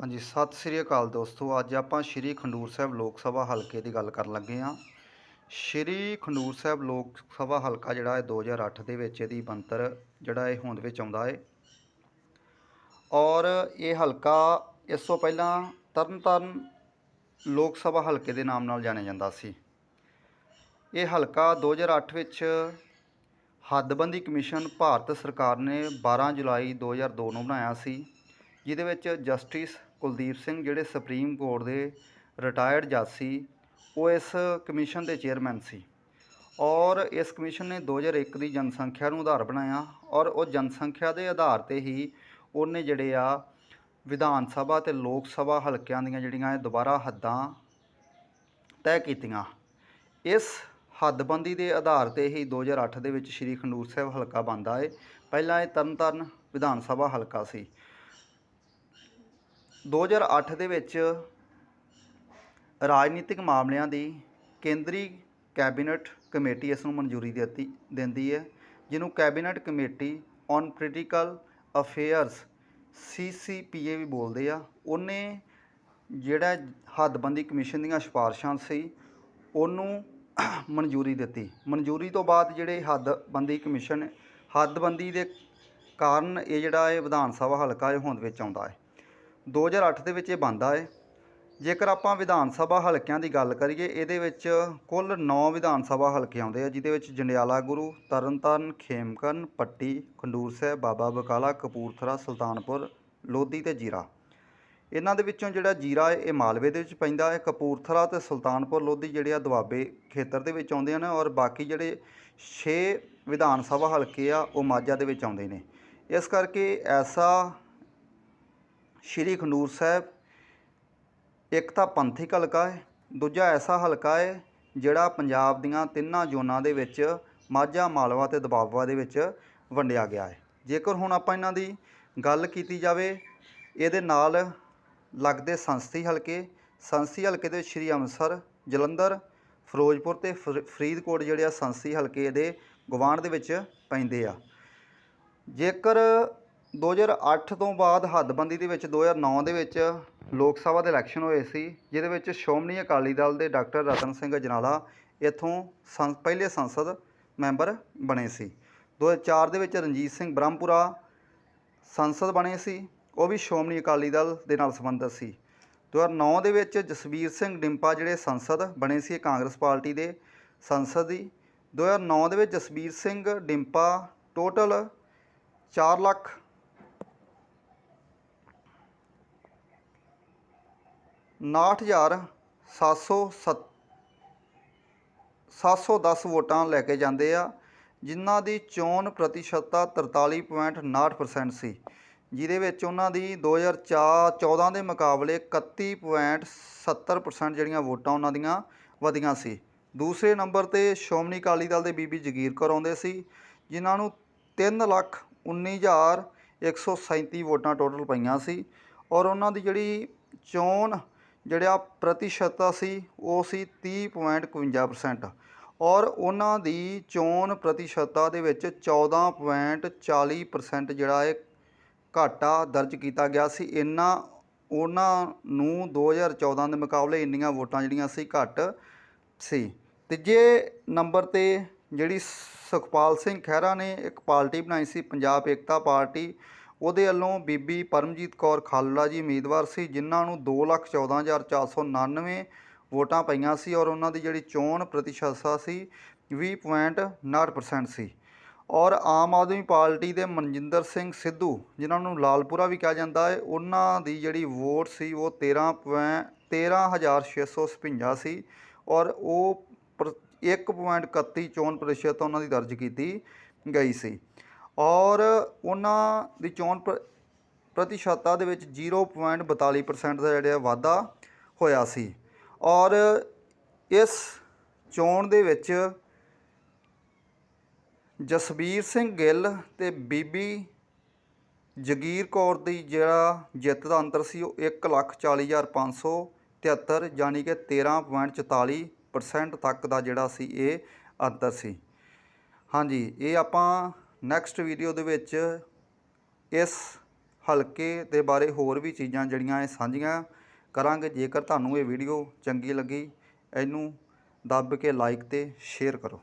ਹਾਂਜੀ, ਸਤਿ ਸ੍ਰੀ ਅਕਾਲ ਦੋਸਤੋ। ਅੱਜ ਆਪਾਂ ਸ਼੍ਰੀ ਖੰਡੂਰ ਸਾਹਿਬ ਲੋਕ ਸਭਾ ਹਲਕੇ ਦੀ ਗੱਲ ਕਰਨ ਲੱਗੇ ਹਾਂ। ਸ਼੍ਰੀ ਖੰਡੂਰ ਸਾਹਿਬ ਲੋਕ ਸਭਾ ਹਲਕਾ ਜਿਹੜਾ ਹੈ 2008 ਦੇ ਵਿੱਚ ਇਹਦੀ ਬਣਤਰ ਜਿਹੜਾ ਇਹ ਹੋਂਦ ਵਿੱਚ ਆਉਂਦਾ ਹੈ ਔਰ ਇਹ ਹਲਕਾ ਇਸ ਤੋਂ ਪਹਿਲਾਂ ਤਰਨਤਾਰਨ ਲੋਕ ਸਭਾ ਹਲਕੇ ਦੇ ਨਾਮ ਨਾਲ ਜਾਣਿਆ ਜਾਂਦਾ ਸੀ। ਇਹ ਹਲਕਾ 2008 ਵਿੱਚ ਹੱਦਬੰਦੀ ਕਮਿਸ਼ਨ ਭਾਰਤ ਸਰਕਾਰ ਨੇ 12 ਜੁਲਾਈ 2002 ਨੂੰ ਬਣਾਇਆ ਸੀ। ਜਿਹਦੇ ਵਿੱਚ ਜਸਟਿਸ ਕੁਲਦੀਪ ਸਿੰਘ ਜਿਹੜੇ ਸੁਪਰੀਮ ਕੋਰਟ ਦੇ ਰਿਟਾਇਰਡ ਜੱਜ ਸੀ, ਉਹ ਇਸ ਕਮਿਸ਼ਨ ਦੇ ਚੇਅਰਮੈਨ ਸੀ। ਔਰ ਇਸ ਕਮਿਸ਼ਨ ਨੇ 2001 ਦੀ ਜਨਸੰਖਿਆ ਨੂੰ ਆਧਾਰ ਬਣਾਇਆ ਔਰ ਉਹ ਜਨਸੰਖਿਆ ਦੇ ਆਧਾਰ ਤੇ ਹੀ ਉਹਨੇ ਜਿਹੜੇ ਆ ਵਿਧਾਨ ਸਭਾ ਤੇ ਲੋਕ ਸਭਾ ਹਲਕਿਆਂ ਦੀਆਂ ਜਿਹੜੀਆਂ ਇਹ ਦੁਬਾਰਾ ਹੱਦਾਂ ਤੈਅ ਕੀਤੀਆਂ। ਇਸ ਹੱਦਬੰਦੀ ਦੇ ਆਧਾਰ ਤੇ ਹੀ 2008 ਦੇ ਵਿੱਚ ਸ਼੍ਰੀ ਖੰਡੂਰ ਸਾਹਿਬ ਹਲਕਾ ਬਣਦਾ ਏ। ਪਹਿਲਾਂ ਇਹ ਤਰਨਤਾਰਨ ਵਿਧਾਨ ਸਭਾ ਹਲਕਾ ਸੀ। 2008 ਦੇ ਵਿੱਚ ਰਾਜਨੀਤਿਕ ਮਾਮਲਿਆਂ ਦੀ ਕੇਂਦਰੀ ਕੈਬਨਿਟ ਕਮੇਟੀ ਇਸ ਨੂੰ ਮਨਜ਼ੂਰੀ ਦਿੱਤੀ, ਦਿੰਦੀ ਹੈ, ਜਿਹਨੂੰ cabinet committee on political affairs CCPA ਵੀ ਬੋਲਦੇ ਆ। ਉਹਨੇ ਜਿਹੜਾ ਹੱਦਬੰਦੀ ਕਮਿਸ਼ਨ ਦੀਆਂ ਸਿਫਾਰਸ਼ਾਂ ਸੀ, ਉਹਨੂੰ ਮਨਜ਼ੂਰੀ ਦਿੱਤੀ। ਮਨਜ਼ੂਰੀ ਤੋਂ ਬਾਅਦ ਜਿਹੜੇ ਹੱਦਬੰਦੀ ਕਮਿਸ਼ਨ, ਹੱਦਬੰਦੀ ਦੇ ਕਾਰਨ ਇਹ ਜਿਹੜਾ ਇਹ ਵਿਧਾਨ ਸਭਾ ਹਲਕਾ ਇਹ ਹੋਂਦ ਵਿੱਚ ਆਉਂਦਾ ਹੈ। 2008 ਦੇ ਵਿੱਚ ਇਹ ਬਣਦਾ ਹੈ ਜੇਕਰ ਆਪਾਂ ਵਿਧਾਨ ਸਭਾ ਹਲਕਿਆਂ ਦੀ ਗੱਲ ਕਰੀਏ, ਇਹਦੇ ਵਿੱਚ ਕੁੱਲ 9 ਵਿਧਾਨ ਸਭਾ ਹਲਕੇ ਆਉਂਦੇ ਆ, ਜਿਹਦੇ ਵਿੱਚ ਜੰਡਿਆਲਾ ਗੁਰੂ, ਤਰਨਤਾਰਨ, ਖੇਮਕਰਨ, ਪੱਟੀ, ਖੰਡੂਰ ਸਾਹਿਬ, ਬਾਬਾ ਬਕਾਲਾ, ਕਪੂਰਥਲਾ, ਸੁਲਤਾਨਪੁਰ, ਲੋਧੀ ਤੇ ਜੀਰਾ। ਇਹਨਾਂ ਦੇ ਵਿੱਚੋਂ ਜਿਹੜਾ ਜੀਰਾ ਹੈ ਇਹ ਮਾਲਵੇ ਦੇ ਵਿੱਚ ਪੈਂਦਾ ਹੈ ਕਪੂਰਥਲਾ ਤੇ ਸੁਲਤਾਨਪੁਰ, ਲੋਧੀ ਜਿਹੜੇ ਆ ਦੁਆਬੇ ਖੇਤਰ ਦੇ ਵਿੱਚ ਆਉਂਦੇ ਹਨ ਔਰ ਬਾਕੀ ਜਿਹੜੇ 6 ਵਿਧਾਨ ਸਭਾ ਹਲਕੇ ਆ, ਉਹ ਮਾਝਾ ਦੇ ਵਿੱਚ ਆਉਂਦੇ ਨੇ। ਇਸ ਕਰਕੇ ਐਸਾ ਸ਼੍ਰੀ ਖੰਡੂਰ ਸਾਹਿਬ। ਇੱਕ ਤਾਂ ਪੰਥਕ ਹਲਕਾ ਹੈ, ਦੂਜਾ ਐਸਾ ਹਲਕਾ ਹੈ, ਜਿਹੜਾ ਪੰਜਾਬ ਦੀਆਂ ਤਿੰਨਾਂ ਜ਼ੋਨਾਂ ਦੇ ਵਿੱਚ ਮਾਝਾ, ਮਾਲਵਾ ਤੇ ਦੁਆਬਾ ਦੇ ਵਿੱਚ ਵੰਡਿਆ ਗਿਆ ਹੈ। ਜੇਕਰ ਹੁਣ ਆਪਾਂ ਇਹਨਾਂ ਦੀ ਗੱਲ ਕੀਤੀ ਜਾਵੇ, ਇਹਦੇ ਨਾਲ ਲੱਗਦੇ ਸੰਸਦੀ ਹਲਕੇ, ਸੰਸਥੀ ਹਲਕੇ ਦੇ ਸ਼੍ਰੀ ਅੰਮ੍ਰਿਤਸਰ, ਜਲੰਧਰ, ਫਿਰੋਜ਼ਪੁਰ ਤੇ ਫਰ- ਫਰੀਦਕੋਟ ਜਿਹੜੇ ਆ ਸੰਸਥੀ ਹਲਕੇ ਇਹਦੇ ਗਵਾਂਢ ਦੇ ਵਿੱਚ ਪੈਂਦੇ ਆ। ਜੇਕਰ 2008 ਤੋਂ ਬਾਅਦ ਹੱਦਬੰਦੀ ਦੇ ਵਿੱਚ 2009 ਦੇ ਵਿੱਚ ਲੋਕ ਸਭਾ ਦੇ ਇਲੈਕਸ਼ਨ ਹੋਏ ਸੀ, ਜਿਹਦੇ ਵਿੱਚ ਸ਼੍ਰੋਮਣੀ ਅਕਾਲੀ ਦਲ ਦੇ ਡਾਕਟਰ ਰਤਨ ਸਿੰਘ ਅਜਨਾਲਾ ਇੱਥੋਂ ਸੰ ਪਹਿਲੇ ਸੰਸਦ ਮੈਂਬਰ ਬਣੇ ਸੀ। 2004 ਦੇ ਵਿੱਚ ਰਣਜੀਤ ਸਿੰਘ ਬ੍ਰਹਮਪੁਰਾ ਸੰਸਦ ਬਣੇ ਸੀ, ਉਹ ਵੀ ਸ਼੍ਰੋਮਣੀ ਅਕਾਲੀ ਦਲ ਦੇ ਨਾਲ ਸੰਬੰਧਿਤ ਸੀ। 2009 ਦੇ ਵਿੱਚ ਜਸਵੀਰ ਸਿੰਘ ਡਿੰਪਾ ਜਿਹੜੇ ਸੰਸਦ ਬਣੇ ਸੀ ਕਾਂਗਰਸ ਪਾਰਟੀ ਦੇ ਸੰਸਦ ਦੀ 2009 ਦੇ ਵਿੱਚ ਜਸਵੀਰ ਸਿੰਘ ਡਿੰਪਾ ਟੋਟਲ 4 ਲੱਖ ਉਨਾਹਠ ਹਜ਼ਾਰ ਸੱਤ ਸੌ ਸੱਤ ਸੌ 710 ਵੋਟਾਂ ਲੈ ਕੇ ਜਾਂਦੇ ਆ, ਜਿਨ੍ਹਾਂ ਦੀ ਚੋਣ ਪ੍ਰਤੀਸ਼ਤਤਾ 43.59% ਸੀ, ਜਿਹਦੇ ਵਿੱਚ ਉਹਨਾਂ ਦੀ 2014 ਦੇ ਮੁਕਾਬਲੇ 31.70% ਜਿਹੜੀਆਂ ਵੋਟਾਂ ਉਹਨਾਂ ਦੀਆਂ ਵਧੀਆਂ ਸੀ। ਦੂਸਰੇ ਨੰਬਰ ਤੇ ਸ਼੍ਰੋਮਣੀ ਅਕਾਲੀ ਦਲ ਦੇ ਬੀਬੀ ਜਗੀਰ ਕੌਰ ਆਉਂਦੇ ਸੀ, ਜਿਨ੍ਹਾਂ ਨੂੰ 3 ਲੱਖ 19137 ਵੋਟਾਂ ਟੋਟਲ ਪਈਆਂ ਸੀ ਔਰ ਉਹਨਾਂ ਦੀ ਜਿਹੜੀ ਚੋਣ ਜਿਹੜਾ ਪ੍ਰਤੀਸ਼ਤਤਾ ਸੀ, ਉਹ ਸੀ 30.51% ਔਰ ਉਹਨਾਂ ਦੀ ਚੋਣ ਪ੍ਰਤੀਸ਼ਤਤਾ ਦੇ ਵਿੱਚ 14.40% ਜਿਹੜਾ ਹੈ ਘਾਟਾ ਦਰਜ ਕੀਤਾ ਗਿਆ ਸੀ। ਇੰਨਾ, ਉਹਨਾਂ ਨੂੰ 2014 ਦੇ ਮੁਕਾਬਲੇ ਇੰਨੀਆਂ ਵੋਟਾਂ ਜਿਹੜੀਆਂ ਸੀ, ਘੱਟ ਸੀ। ਤੀਜੇ ਨੰਬਰ ਤੇ ਜਿਹੜੀ ਸੁਖਪਾਲ ਸਿੰਘ ਖਹਿਰਾ ਨੇ ਇੱਕ ਪਾਰਟੀ ਬਣਾਈ ਸੀ, ਪੰਜਾਬ ਏਕਤਾ ਪਾਰਟੀ। ਉਹਦੇ ਵੱਲੋਂ ਬੀਬੀ ਪਰਮਜੀਤ ਕੌਰ ਖਾਲੜਾ ਜੀ ਉਮੀਦਵਾਰ ਸੀ, ਜਿਨ੍ਹਾਂ ਨੂੰ 214499 ਵੋਟਾਂ ਪਈਆਂ ਸੀ ਔਰ ਉਹਨਾਂ ਦੀ ਜਿਹੜੀ ਚੋਣ ਪ੍ਰਤੀਸ਼ਤਤਾ ਸੀ 20.9% ਸੀ। ਔਰ ਆਮ ਆਦਮੀ ਪਾਰਟੀ ਦੇ ਮਨਜਿੰਦਰ ਸਿੰਘ ਸਿੱਧੂ, ਜਿਨ੍ਹਾਂ ਨੂੰ ਲਾਲਪੁਰਾ ਵੀ ਕਿਹਾ ਜਾਂਦਾ ਹੈ, ਉਹਨਾਂ ਦੀ ਜਿਹੜੀ ਵੋਟ ਸੀ ਉਹ 13 ਪੁਆਇੰ- 13656 ਸੀ ਔਰ ਉਹ ਪ੍ਰ- 1.31 ਚੋਣ ਪ੍ਰਤੀਸ਼ਤ ਉਹਨਾਂ ਦੀ ਦਰਜ ਕੀਤੀ ਗਈ ਸੀ। ਔਰ ਉਹਨਾਂ ਦੀ ਚੋਣ ਪ੍ਰ- ਪ੍ਰਤੀਸ਼ਤਤਾ ਦੇ ਵਿੱਚ 0.42% ਦਾ ਜਿਹੜਾ ਵਾਧਾ ਹੋਇਆ ਸੀ। ਔਰ ਇਸ ਚੋਣ ਦੇ ਵਿੱਚ ਜਸਬੀਰ ਸਿੰਘ ਗਿੱਲ ਤੇ ਬੀਬੀ ਜਗੀਰ ਕੌਰ ਦੀ ਜਿਹੜਾ ਜਿੱਤ ਦਾ ਅੰਤਰ ਸੀ ਉਹ 140573 ਯਾਨੀ ਕਿ 13.44% ਤੱਕ ਦਾ ਜਿਹੜਾ ਸੀ ਇਹ ਅੰਤਰ ਸੀ। ਹਾਂਜੀ, ਇਹ ਆਪਾਂ ਨੈਕਸਟ ਵੀਡੀਓ ਦੇ ਵਿੱਚ ਇਸ ਹਲਕੇ ਦੇ ਬਾਰੇ ਹੋਰ ਵੀ ਚੀਜ਼ਾਂ ਜਿਹੜੀਆਂ ਇਹ ਸਾਂਝੀਆਂ ਕਰਾਂਗੇ। ਜੇਕਰ ਤੁਹਾਨੂੰ ਇਹ ਵੀਡੀਓ ਚੰਗੀ ਲੱਗੀ, ਇਹਨੂੰ ਦੱਬ ਕੇ ਲਾਈਕ ਤੇ ਸ਼ੇਅਰ ਕਰੋ।